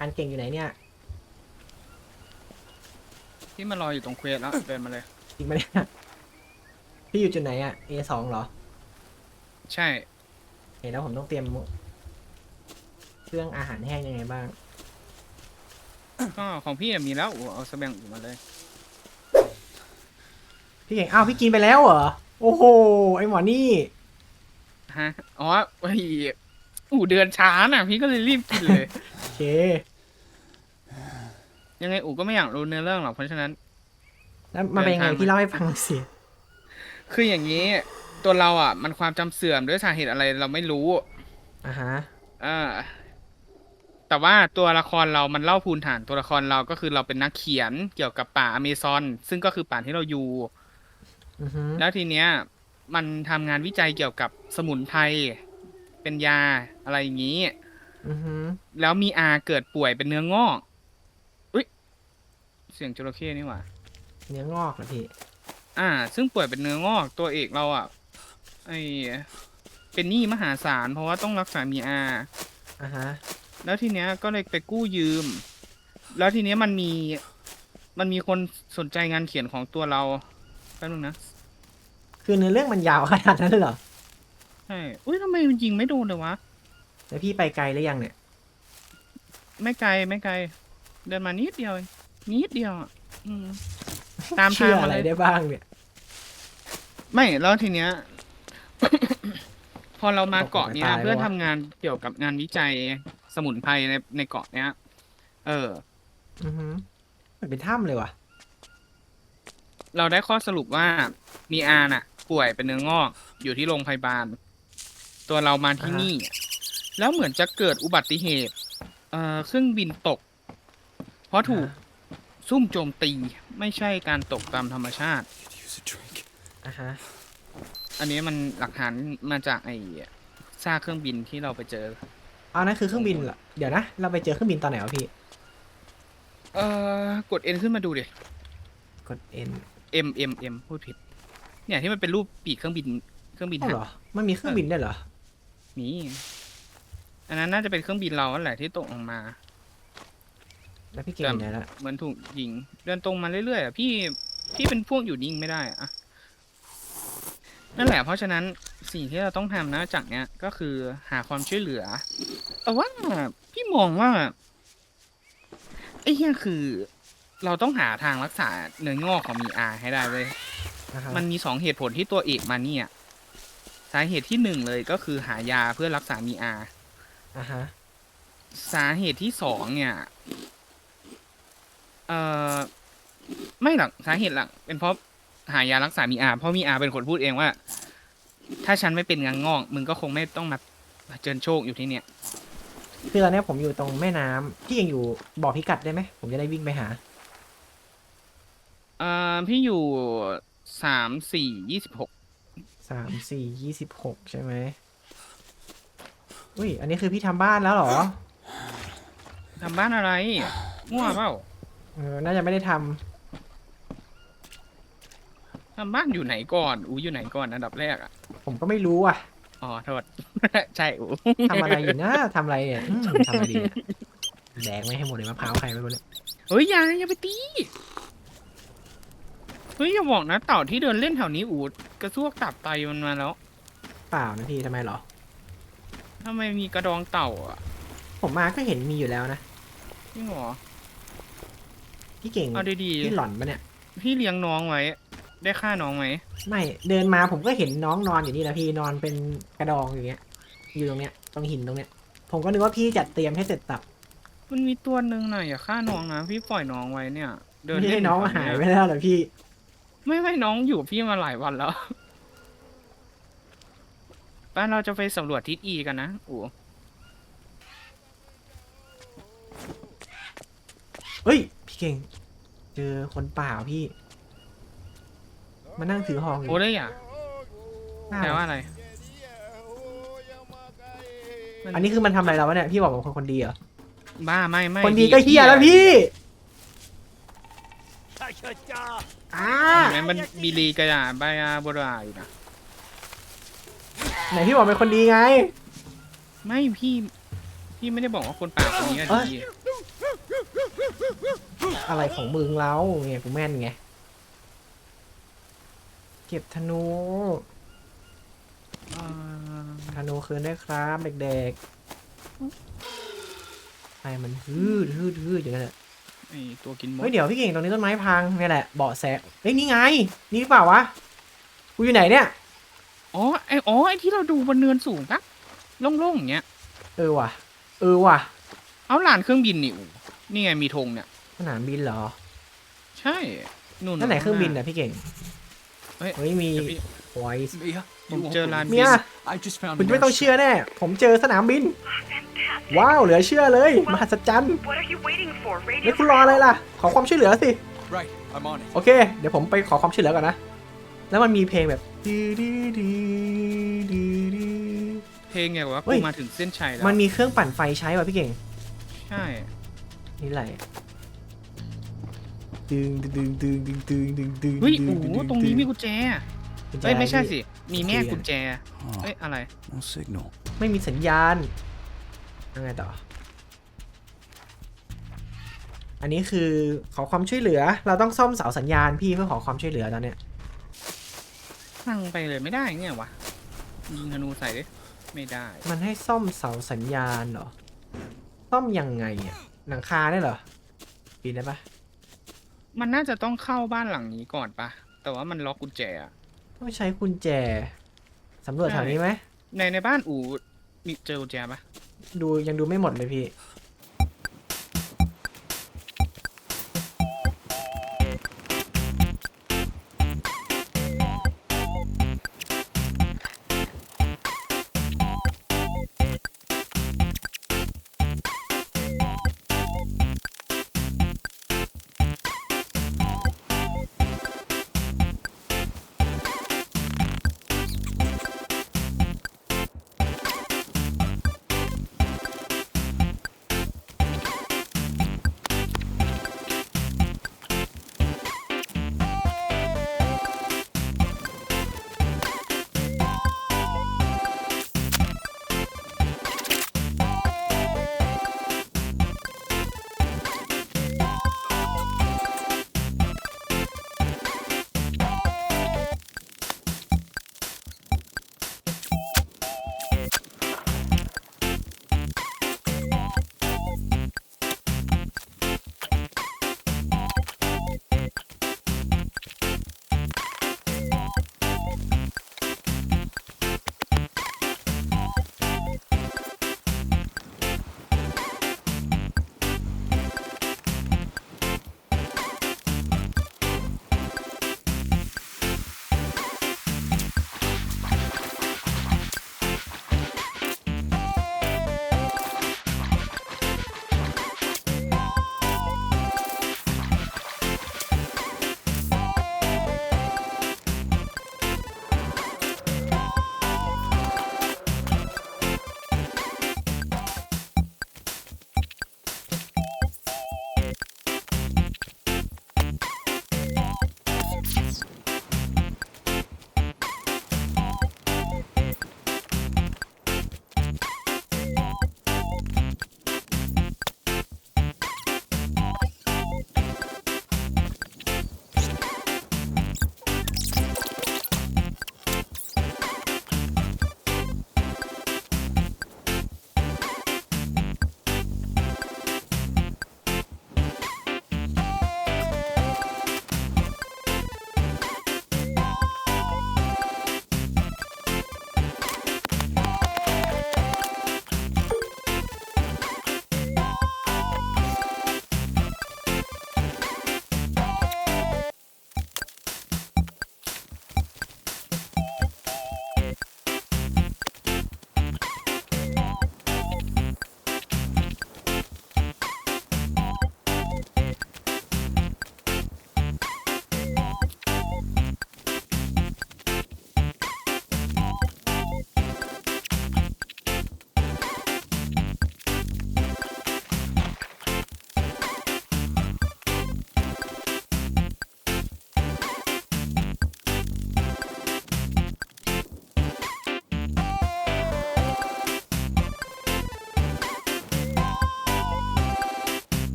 อันเก่งอยู่ไหนเนี่ยที่มารออยู่ตรงเควสแล้วเดินมาเลย จริงไหมเนี่ยพี่อยู่จุดไหนอะ A สองเหรอใช่เห็นแล้วผมต้องเตรียม เครื่องอาหารแห้งยังไงบ้าง ก็ของพี่อะมีแล้วอูเอาสแบงอูมาเลย พี่เก่งอ้าวพี่กินไปแล้วเหรอโอ้โหไอหมอนี่ ฮะ อ๋อไอ้อูเดือนช้าน่ะ พี่ก็เลยรีบกินเลย โอเค ยังไงอูก็ไม่อยากรู้เนื้อเรื่องหรอกเพราะฉะนั้น แล้วมันเป็นยังไงเดินทางพี่เล่าให้ฟังสิคืออย่างนี้ ตัวเราอะ มันความจำเสื่อมด้วยสาเหตุอะไรเราไม่รู้อ่าฮะอ่าแต่ว่าตัวละครเรามันเล่าภูนฐานตัวละครเราก็คือเราเป็นนักเขียนเกี่ยวกับป่าอเมซอน ซึ่งก็คือป่าที่เราอยู่อือฮึแล้วทีเนี้ย มันทำงานวิจัยเกี่ยวกับสมุนไพรเป็นยาอะไรอย่างนี้อือฮึแล้วมีอาเกิดป่วยเป็นเนื้องอกอุ้ยเสียงจระเข้นี่หว่า เนื้องอกเหรอพี่ อ่า ซึ่งป่วยเป็นเนื้องอกตัวเอกเราอะไอเป็นหนี้มหาศาลเพราะว่าต้องรักษามีอา อ่าฮะ แล้วทีเนี้ยก็เลยไปกู้ยืม แล้วทีเนี้ยมันมี มันมีคนสนใจงานเขียนของตัวเราแป๊บนึงนะ คือเนื้อเรื่องมันยาวขนาดนั้นเลยเหรอใช่ อุ้ยทำไมมันยิงไม่โดนเลยวะ แล้วพี่ไปไกลหรือยังเนี่ย ไม่ไกลไม่ไกล เดินมานิดเดียวเอง นิดเดียวอะอืมตามทางเชื่อมาอะไรเลย ได้บ้างเนี่ย ไม่แล้วทีเนี้ย พอเรามาเกาะเนี้ยตายแล้วเพื่อวะ ทำงานเกี่ยวกับงานวิจัยสมุนไพรในในเกาะเนี้ย เออ อือฮึมันเป็นถ้ำเลยว่ะ เราได้ข้อสรุปว่ามีอาน่ะ ป่วยเป็นเนื้องอก อยู่ที่โรงพยาบาล ตัวเรามาที่อ่าฮะ นี่ แล้วเหมือนจะเกิดอุบัติเหตุ เอ่อเครื่องบินตก เพราะถูก ซุ่มโจมตีไม่ใช่การตกตามธรรมชาติ Use a drink. อ่าฮะอันนี้มันหลักฐานมาจากไอ้ซากเครื่องบินที่เราไปเจอ เอานั่นคือเครื่องบินเหรอเดี๋ยวนะ เราไปเจอเครื่องบินตอนไหนวะพี่ เอ่อกด N ขึ้นมาดูดิ กด N M M M พูดผิด เนี่ยที่มันเป็นรูปปีกเครื่องบินเครื่องบินอ้าวหัเหรอ มันมีเครื่องบินได้วยเหรอ นี่อันนั้นน่าจะเป็นเครื่องบินเรานั่นแหละที่ตกลงมา แล้วพี่เก่งอยู่ไหนละเหมือนถูกยิง เดินตรงมาเรื่อยๆอะพี่พี่เป็นพวกอยู่นิ่งไม่ได้อะนั่นแหละเพราะฉะนั้นสิ่งที่เราต้องทำนะจากเนี้ยก็คือหาความช่วยเหลือ แต่ว่าพี่มองว่าไอ้เหี้ยคือ เราต้องหาทางรักษาเนื้องอกของมีอาให้ได้เว้ยอ่าฮะมันมีสองเหตุผลที่ตัวเอกมาเนี่ยสาเหตุที่หนึ่งเลยก็คือหายาเพื่อรักษามีอาอ่าฮะสาเหตุที่สองเนี่ย เอ่อไม่หรอกสาเหตุหลักเป็นเพราะหายารักษามีอาเพราะมีอาเป็นคนพูดเองว่า ถ้าฉันไม่เป็นงังงอกมึงก็คงไม่ต้องมาเจิญโชคอยู่ที่เนี่ย คือตอนเนี้ยผมอยู่ตรงแม่น้ำพี่ยังอยู่บอกพิกัดได้ไหมผมจะได้วิ่งไปหา เอ่อพี่อยู่สามสี่ยี่สิบหกสามสี่ยี่สิบหกใช่ไหมอุ้ย อันนี้คือพี่ทำบ้านแล้วเหรอ ทำบ้านอะไรง่วเปล่า เออ น่าจะไม่ได้ทำทำบ้านอยู่ไหนก่อนอูอยู่ไหนก่อนอันดับแรกอะผมก็ไม่รู้อะอ๋อโทษ ใช่อูทำอะไรอยู่นะทำอะไรเนี่ยอืมทำอะไรดีเนี่ยแดกไม่ให้หมดเลยมะพร้าวใครไม่รู้เนี่ยเฮ้ยอย่าอย่าไปตีเฮ้ยอย่าบอกนะเต่าที่เดินเล่นแถวนี้อูดกระซวกตับไตมันมาแล้วเปล่านะพี่ทำไมเหรอ ทำไมมีกระดองเต่าอะผมมาก็เห็นมีอยู่แล้วนะพี่หมอ พี่เก่งเอาดีพี่หล่อนปะเนี่ย ๆพี่เลี้ยงน้องไว้ ได้ฆ่าน้องไหมไม่เดินมาผมก็เห็นน้องนอนอยู่นี่นะพี่นอนเป็นกระดองอย่างเงี้ย อยู่ตรงเนี้ยตรงหินตรงเนี้ย ผมก็นึกว่าพี่จัดเตรียมให้เสร็จสับมันมีตัวหนึ่งน่ะอย่าฆ่าน้องนะพี่ปล่อยน้องไว้เนี่ย เดินไม่เล่ให้นน้องแถวหายเยไปแล้วเหรอพี่ ไม่ไม่น้องอยู่กับพี่มาหลายวันแล้วป้านเราจะไปสำรวจทิศอีกันนะอูเฮ้ยพี่ เก่ง เจอคนป่าพี่ มานั่งถือหองอยู่โอ้ได้อะอ้าแปลวว่าอะไรมัอันนี้คือมันทำอะไรเราวะเนี่ยพี่บอกผมคนคนดีเหรอ บ้าไม่ไม่คนดีก็เฮียแล้วพี่ อ่า เห็นไหมมันบีลีกระยาบายาบราอยู่นะ ไหนพี่บอกเป็นคนดีไง ไม่พี่ พี่ไม่ได้บอกว่าคนป่าคนนี้อะเอ้ย ดี อะไรของมึงแล้วเนี่ยกูแม่นไง เก็บธนูอ่าธนูคืนได้วยครับเด็กๆไอ้มันฮืดฮืดฮืดอย่างนั้นแหละไอตัวกินมดเฮ้ยเดี๋ยวพี่เก่งตรงนี้ต้นไม้พังเนี่ยแหละเบาะแสเฮ้ยนี่ไง นี่เปล่าวะ กูอยู่ไหนเนี่ย อ๋อไออ๋อไอที่เราดูบนเนินสูงปะโล่งๆอย่างเงี้ย เออว่ะ เออว่ะ เอาลานเครื่องบินนี่อูนี่ไงมีธงเนี่ย สนามบินเหรอใช่นู่นนั่นไหนเครื่องบินข้าน่ะพี่เก่งเฮ้ยเฮ้ยมีเดี๋ยวพี่ไว Mia, ผ you ม won't เจอลาน believe บิเมีนย I just found คุณ an ไม่ต้อง airstrip. เชื่อแน่ผมเจอสนามบิน ว้าว เหลือเชื่อเลยมหัศจรรย์ What are you waiting for? แล้ Radio วคุณรออะไรล่ะ ขอความช่วยเหลือสิ Right, I'm on it. โอเค เดี๋ยวผมไปขอความช่วยเหลือก่อนนะ แล้วมันมีเพลงแบบดีดีดีดีดีเพลงไงว่าเฮ้กูยมาถึงเส้นชัยแล้ว มันมีเครื่องปั่นไฟใช้ว่ะพี่เก่ง ใช่ นี่แหละ ดึงดึงดึงดึงดึงดึงดึงเฮ้ยดึโอ้โหดึตรงนี้มีกุญแจกุญแจเอ้ยไม่ใช่พี่สิ มีแม่คุยกันกุญแจ Huh, เอ้ยอะไร no signal. ไม่มีสัญญาณยังไงต่อ อันนี้คือขอความช่วยเหลือ เราต้องซ่อมเสาสัญญาณพี่เพื่อขอความช่วยเหลือตอนเนี้ยสั่งไปเลยไม่ได้ไงวะยิงธนูใส่ดิไม่ได้ มันให้ซ่อมเสาสัญญาณเหรอ ซ่อมยังไงอะหลังคาได้เหรอปีนได้ปะ มันน่าจะต้องเข้าบ้านหลังนี้ก่อนปะแต่ว่ามันล็อกกุญแจอะต้องใช้กุญแจสำรวจแถวนี้ไหมในในบ้านอูมีเจอกุญแจปะดูยังดูไม่หมดเลยพี่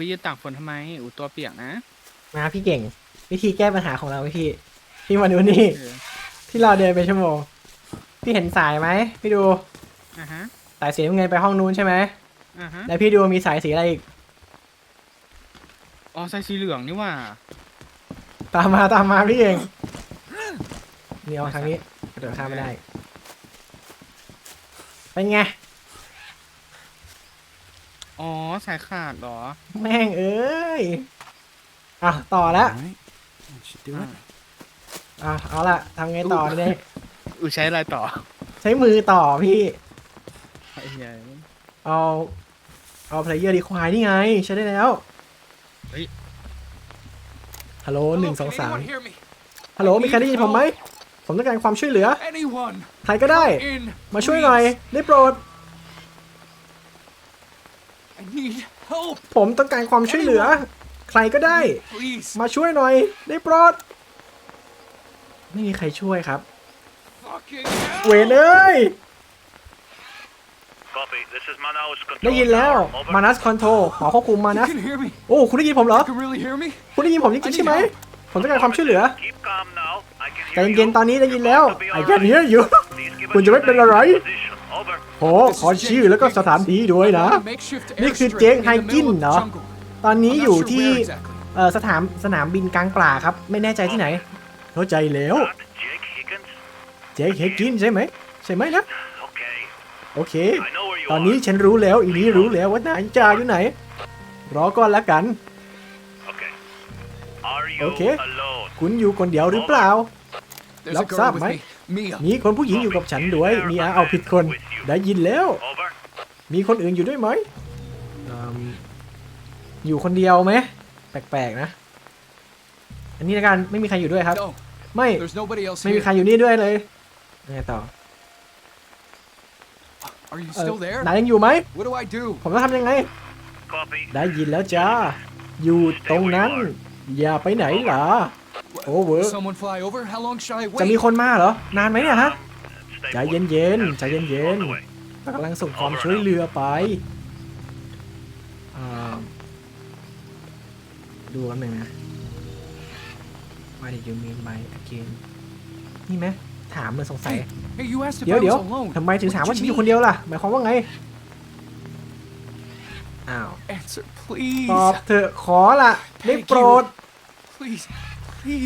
ไปยืนตากฝนทำไมอูตัวเปียกนะมาพี่เก่ง วิธีแก้ปัญหาของเราไหมพี่ พี่มาดูนี่ เออที่เราเดินไปชั่วโมง พี่เห็นสายไหมพี่ดูอะฮะสายสีน้ำเงินไปห้องนู้นใช่ไหมอะฮะแล้วพี่ดูมีสายสีอะไรอีกอ๋อใส่สีเหลืองนี่หว่าตามมาตามมาพี่เก่งนี่เอาทางนี้กระโดดข้ามไม่ได้เป็นไง อ๋อสายขาดเหรอแม่งเอ้ยอะต่อแล้ว All right. That should do อะ it. อะเอาละทำไงต่อเนี่ยอูใช้อะไรต่อใช้มือต่อพี่ ไอ้เหี้ยเอา เอาเพลเยอร์ดีควายนี่ไง ใช้ได้แล้วเฮ้ยฮัลโหลหนึ่งสองสาม Anyone hear me? ฮัลโหลมีใครได้ยินผมไหม ผมต้องการความช่วยเหลือ Anyone ใครก็ได้ in? มาช่วยหน่อยได้โปรด I need help. ผมต้องการความช่วยเหลือ ใครก็ได้ Please. มาช่วยหน่อย ได้โปรด ไม่มีใครช่วยครับ Fucking เว hell. รเอ้ย Copy. This is Manaus control. ได้ยินแล้ว tower. Over. มานัสคอนโทรขอควบคุมมา You นัส can hear me. โอ้ คุณได้ยินผมเหรอ You can really hear me. คุณได้ยินผมจริงๆใช่ไหม ผมต้องการความช่วยเหลือ Keep calm now. I can ใจ hear เย็น you. ๆตอนนี้ได้ยินแล้ว You're going to be ไอ้แค่ alright. นี้อยู่ Please give us คุณจะ your ไม่เป็น name อะไร and position. Over. โอ้ขอชื่อแล้วก็สถานที่ด้วยนะ I'm on a makeshift นี่คือ airstrip เจ๊ง in ไฮ the กิน middle of เหรอ the jungle. ตอนนี้ I'm อยู่ not sure ที่ where exactly. เอ่อสนามสนามบินกลางป่าครับ ไม่แน่ใจที่ไหน เข้าใจแล้ว Not Jake Higgins. เจ๊เฮกินใช่ไหมใช่ไหมนะ Okay. โอเค I know where you ตอน are. นี้ฉันรู้แล้วอีนี้รู้แล้วว่าไหนจ่าอยู่ไหน รอก่อนละกัน Okay. Are you Okay. alone? คุณอยู่คนเดียวหรือเปล่า There's a Lắp girl ráp with mấy. me. Mia. มีคนผู้หญิงอยู่กับฉันด้วย มีอาเอาผิดคน ได้ยินแล้ว Over. มีคนอื่นอยู่ด้วยไหมอืมอยู่คนเดียวไหม แปลกๆนะ อันนี้ละกัน ไม่มีใครอยู่ด้วยครับ No, ไม่ there's nobody else ไม่มี here. ใครอยู่นี่ด้วยเลยยังไงต่อ Are you เอ่อ still there? นายยังอยู่ไหม What do I do? ผมต้องทำยังไง Copy. ได้ยินแล้วจ้า อยู่ตรงนั้น อย่าไปไหน ล่ะ Over. Will someone fly over? How long should I จะมี wait? คนมาเหรอ นานไหมเนี่ยฮะ Stay ใจ put. เย็นๆ ใจ On เย็น the way. ๆกำลังส่งความช่วยเหลือไปอ่าดูกันหนึ่งนะ What did you mean by again นี่ไหมถามเหมือนสงสัย Hey, you asked if เดี๋ยว I เดี๋ยว was alone. ทำไมถึงถามว่า What ฉัน did อยู่ you คนเดียวล่ะ หมายความว่าไง อ้าว mean? Answer, please. ตอบเถอะขอละได้โปรด Please, please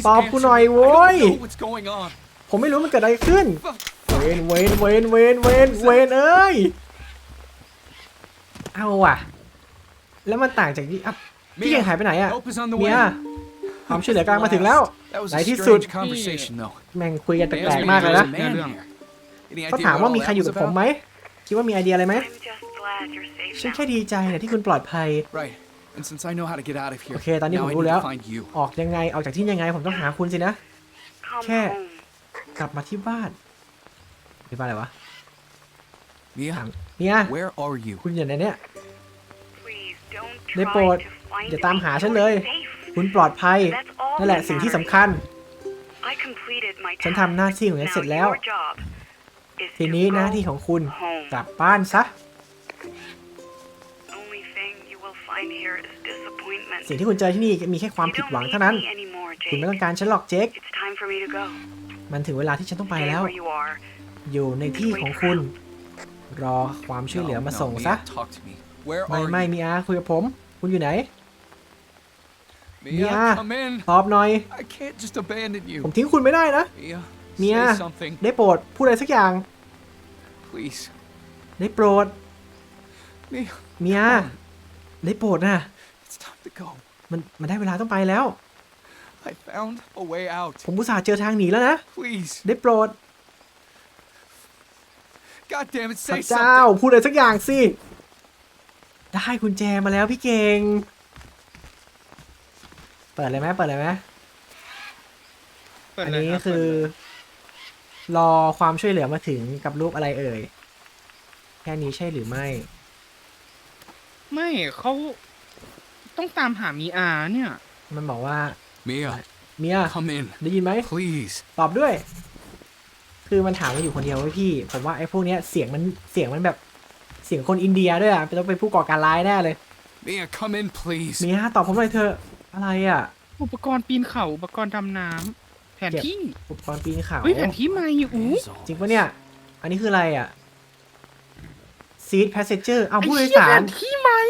ตอบกู answer หน่อย me. I โว้ย don't know what's going on. ผมไม่รู้มันเกิดอะไรขึ้น Fuck. เวนเวนเวนเวนเวนเวนเอ้ย เอาว่ะ แล้วมันต่างจากที่อะพี่ยังหายไปไหนอะ Help is on the เมี way. ยความช่วยเหลือกำลังมาถึงแล้ว That was ไหน a ที่สุด strange conversation, though. แม่งคุยกันแป They ล asked ก me ๆมาก if เลย there นะ was a man here. Any เขา idea ถาม what ว่า all มีใคร that อยู่ was กับผม about? ไหม คิดว่ามีไอเดียอะไรไหม I'm just glad you're safe ฉัน now. แค่ดีใจนะที่คุณปลอดภัย Right. And since I know how to get out of here, โอเค ตอนนี้ now ผม I รู้ need แล้ว to find you. ออกยังไงออกจากที่ยังไงผมต้องหาคุณสินะ Come Cat. home. กลับมาที่บ้านที่บ้านอะไรวะ Mia, เมีย where are you? คุณอยู่ในเนี้ย Please don't ได้ try โปรด to find อย่า me. ตามหาฉัน You're เลย safe. คุณปลอดภัย That's all นั่นแหละ that สิ่งที่สำ matters. คัญ I completed my ฉัน task. ทำหน้าที่ของฉัน Now เสร็จแล้ว your job is ที to นี้ go หน้าที่ของคุณ home. กลับบ้านซะ สิ่งที่คุณเจอที่นี่มีแค่ความ You ผิด don't หวัง need เท่านั้น me anymore, คุณ Jake. ไม่ต้องการฉันหรอกเจค It's time for me to go. มันถึงเวลาที่ฉันต้องไป Stay แล้ว where you are. อยู่ในที่ของคุณ รอความช่วยเหลือ No, มา no, ส่ง Mia, ซะ talk to me. Where ไม่ are ไม่ you? มีอาคุยกับผม คุณอยู่ไหน Mia, Mia. come in. ตอบหน่อย I can't just abandon ผม you. ทิ้งคุณไม่ได้นะ Mia, Mia. say something, ได้โปรดพูดอะไรสักอย่าง please. ได้โปรด Mia, เมียได้โปรดนะ it's time to go. มันมันได้เวลาต้องไปแล้ว I found a way out. ผมอุตส่าห์เจอทางหนีแล้วนะ Please. ได้โปรด God damn it, พระ say เจ้า something. พูดอะไรสักอย่างสิ ได้กุญแจมาแล้วพี่เก่ง เปิดเลยไหมเปิดเลยไหมเปิดอันเลยนี้รับคือเปิดเลยรอความช่วยเหลือมาถึงกับรูปอะไรเอ่ย แค่นี้ใช่หรือไม่ไม่เขา ต้องตามหามีอาเนี่ย มันบอกว่า Mia, เมีย come in, ได้ยินไหม please. ตอบด้วย คือมันถามว่าอยู่คนเดียวไว้ยพี่ ผมว่าไอ้พวกเนี้ยเสียงมันเสียงมันแบบเสียงคนอินเดียด้วยอะเป็นต้องเป็นผู้ก่อการร้ายแน่เลย Mia, come in, please. มีฮะตอบผมหน่อยเถอะอะไรอะ อุปกรณ์ปีนเขาอุปกรณ์ดำน้ำแผนที่อุปกรณ์ปีนเขา เฮ้ยแผนที่ใหม่อู้ จริงปะเนี่ย อันนี้คืออะไรอะ seat passenger เอาผู้โดยไอ้เหี้สารแผนที่ใหม่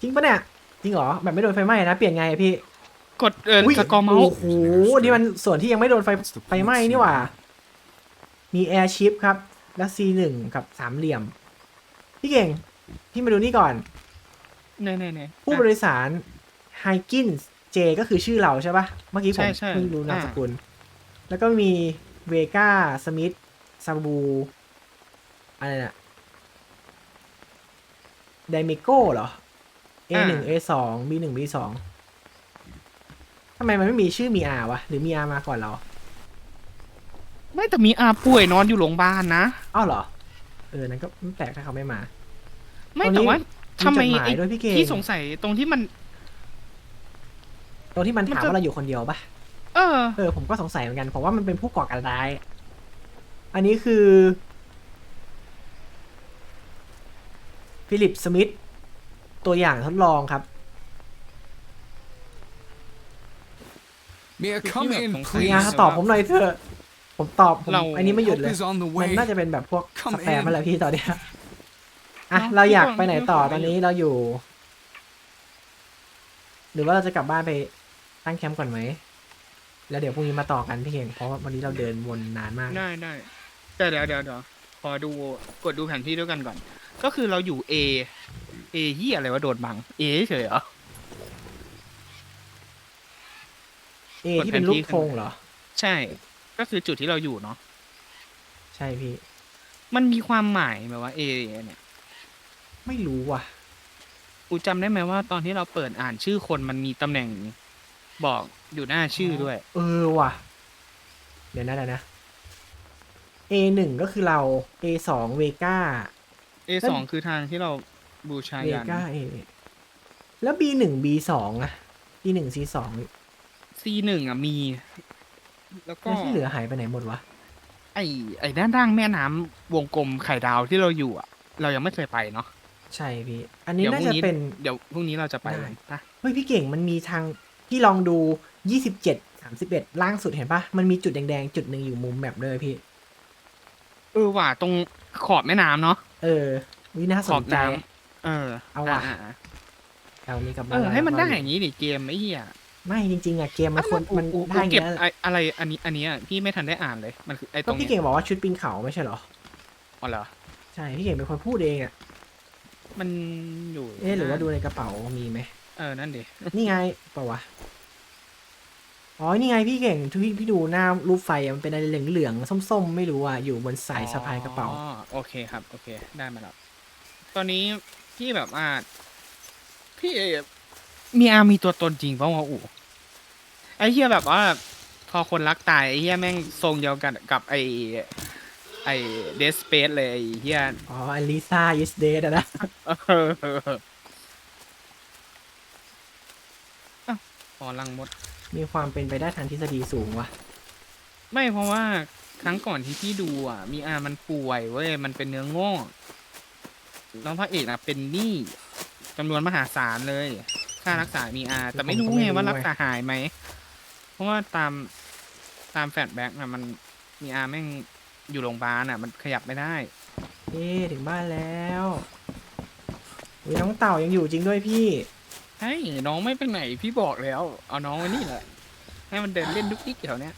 จริงปะเนี่ย จริงเหรอแบบไม่โดนไฟไหม้นะเปลี่ยนไงอะพี่กดเอออุ๊ยสกอร์เมาส์โอ้โหนี่มันส่วนที่ยังไม่โดนไฟไฟไหม้นี่หว่า มี air ship ครับ และ C1 กับสามเหลี่ยม พี่เก่ง พี่มาดูนี่ก่อน เน่เน่เน่ ผู้บริสาร h i g i n s J ก็คือชื่อเราใช่ปะเมื่อกี้ผมใช่ใช่เพิ่งรู้นามอ่า สกุล แล้วก็มีเวกาสมิธซาบูอะไรน่ะไดเมโก้เหรอ A หนึ่ง A สอง B หนึ่ง B สองทำไมมันไม่มีชื่อมี R วะ หรือมี R มาก่อนเรา ไม่แต่มีอาป่วยนอนอยู่โรงพยาบาลนะอ้าวเหรอ เออ นั่นก็ไม่แปลกถ้าเขาไม่มา ไม่ตอนนี้แต่ว่าทำไมมีจดหมายไอ้ด้วยพี่เก่งที่สงสัยตรงที่มัน ตรงที่มันถามมันจะว่าเราอยู่คนเดียวปะเออ เออ ผมก็สงสัยเหมือนกัน ผมว่ามันเป็นผู้ก่อการร้าย อันนี้คือ ฟิลิป สมิธ ตัวอย่างทดลองครับ Mia, If come you have in, some มี please. อาตอบผมหน่อยเถอะ ผมตอบผมเรา อันนี้ไม่หยุด Help เลย is on the มัน way. น่าจะเป็นแบบพวกส Come แปม in อะไรพี่ตอนเนี้ยอะ เนอะเราอยากพี่ก่อนไปไหนต่อพี่ก่อนตอนนี้เราอยู่ หรือว่าเราจะกลับบ้านไปตั้งแคมป์ก่อนไหม แล้วเดี๋ยวพรุ่งนี้มาต่อกันพี่เก่งเพราะว่าวันนี้เราเดินวนนานมาก ได้ได้แต่เดี๋ยวเดี๋ยวเดี๋ยวพอดูกดดูแผนที่ด้วยกันก่อน ก็คือเราอยู่ A A ที่อะไรวะโดดบัง A เฉยเหรอ เอที่เป็นกดแผนรูที่ปขึ้นธงเหรอ ใช่ ก็คือจุดที่เราอยู่เนาะ ใช่พี่ มันมีความหมายไหมว่า A เนี่ย ไม่รู้ว่ะอูจำได้ไหมว่าตอนที่เราเปิดอ่านชื่อคนมันมีตำแหน่งบอกอยู่หน้าชื่อด้วย เออว่ะ เดี๋ยวนะเดี๋ยวนะ A หนึ่งก็คือเรา A สองเวก้า A สองคือทางที่เรา บูชาเวยัน ก้า A แล้ว B หนึ่ง B สองอะ B หนึ่ง C สอง C หนึ่งอะมี แล้วก็ แล้วที่เหลือหายไปไหนหมดวะ ไอ้ไอ้ด้านล่างแม่น้ำวงกลมไข่ดาวที่เราอยู่อะ เรายังไม่เคยไปเนาะใช่พี่ อันนี้เดี๋ยวน่าพรุ่จะงนี้เป็น เดี๋ยวพรุ่งนี้เราจะไปได้ กันปะเฮ้ยพี่เก่งมันมีทางพี่ลองดูยี่สิบเจ็ดสามสิบเอ็ดล่างสุดเห็นปะมันมีจุดแดงๆ จุดหนึ่งอยู่มุมแมปด้วยพี่ เออว่ะตรงขอบแม่น้ำเนาะ เออวิน่าขสอบนใจน้ำ เออเอาว่ะอ่อ่เอานี้กลับเอบ้านอแล้วให้มันได้แล้วก็อย่างนี้ดิเกมไอ้เหี้ยไม่จริงๆอะเกมมันควรมันกูได้กูอย่างเก็บนี้ยไอ้อะไรอันนี้อันนี้อะพี่ไม่ทันได้อ่านเลยมันคือไอ้ตก็รงพี่เนี้ยเก่งบอกว่าชุดปีนเขาไม่ใช่เหรออ๋อเหรอใช่พี่เก่งเป็นคนพูดเองอะมันอยู่เอ๊ะหรือว่าดูในกระเป๋ามีไหมเออนั่นดินี่ไงเปล่าวะอ๋อนี่ไงพี่เก่งทุกพี่พี่ดูหน้ารูปไฟอะมันเป็นอะไรเหลืองๆส้มๆ ไม่รู้อะอยู่บนสายสะพายกระเป๋า อ๋อโอเคครับ โอเคได้มาแล้วตอนนี้ พี่แบบว่าพี่มีอามีตัวตนจริงเปล่าวะอู๋ไอ้เฮียแบบว่า พอคนรักตายไอ้เฮียแม่งทรงเดียวกันกับไอ้ไอ้เดสเปซเลยไอ้เฮียอ๋ออลิซายิสเดย์นะเอออ้าวพอลังมด มีความเป็นไปได้ทางทฤษฎีสูงว่ะ ไม่เพราะว่าครั้งก่อนที่พี่ดูอะ มีอามันป่วยเว้ย มันเป็นเนื้องอก แล้วพระเอกอะเป็นหนี้จำนวนมหาศาลเลย ค่ารักษามีอาแต่ไม่รู้ไงว่ารักษาหายไหม เพราะว่าตามตามแฟลชแบ็กนะมันมีอาแม่งอยู่โรงพยาบาลอะ มันขยับไม่ได้ เอ๊ะถึงบ้านแล้วอุ๊ยน้องเต่ายังอยู่จริงด้วยพี่เฮ้ยน้องไม่ไปไหนพี่บอกแล้ว เอาน้องไว้นี่แหละให้มันเดินเล่นดุกดิกแถวเนี้ย